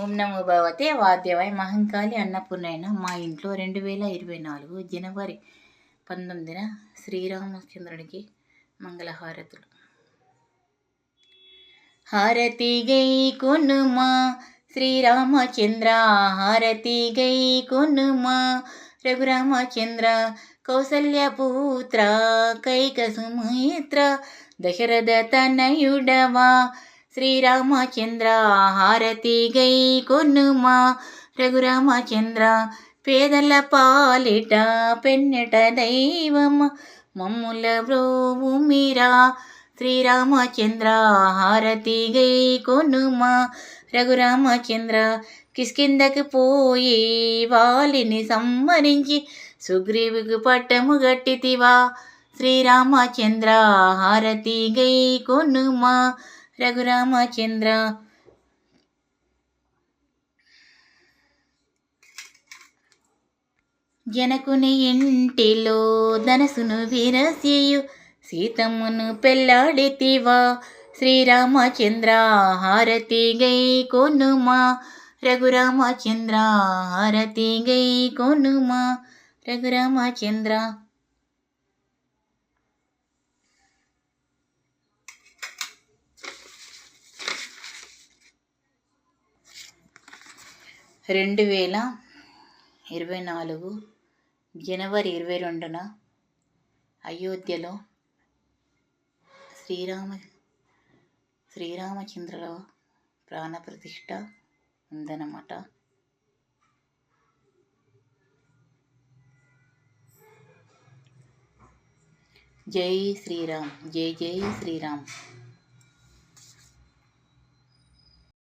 ఓం నమో భగవతే వాద్యవాయ మహంకాళి అన్నపూర్ణైన మా ఇంట్లో రెండు వేల ఇరవై నాలుగు జనవరి పంతొమ్మిదిన శ్రీరామచంద్రునికి మంగళహారతులు. హారతి గై కొనుమా శ్రీరామచంద్ర హారతి గై కొనుమా రఘురామచంద్ర కౌసల్యపుత్ర కైక సుమిత్ర దశరథ తనయుడవా శ్రీరామచంద్ర హారతి గై కొనుమా. రఘురామచంద్ర పేదల పాలిట పెన్నెట దైవమ. మమ్ముల బ్రోవుమిరా శ్రీరామచంద్ర హారతి గై కొనుమా. రఘురామచంద్ర కిష్కిందకి పోయి వాలిని సంహరించి సుగ్రీవుకు పట్టము గట్టితివా. శ్రీరామచంద్ర హారతి గై కొనుమా. రఘురామచంద్ర. జనకుని ఇంటిలో ధనసును విరసియు సీతమ్మను పెళ్ళాడితివా. శ్రీరామచంద్ర హారతి గై కొనుమా. రఘురామచంద్ర హారతి గై కొనుమా. రఘురామచంద్ర రెండు వేల ఇరవై నాలుగు జనవరి ఇరవై రెండున అయోధ్యలో శ్రీరామ శ్రీరామచంద్రుల ప్రాణప్రతిష్ఠ ఉందన్నమాట. జై శ్రీరామ్ జై జై శ్రీరామ్.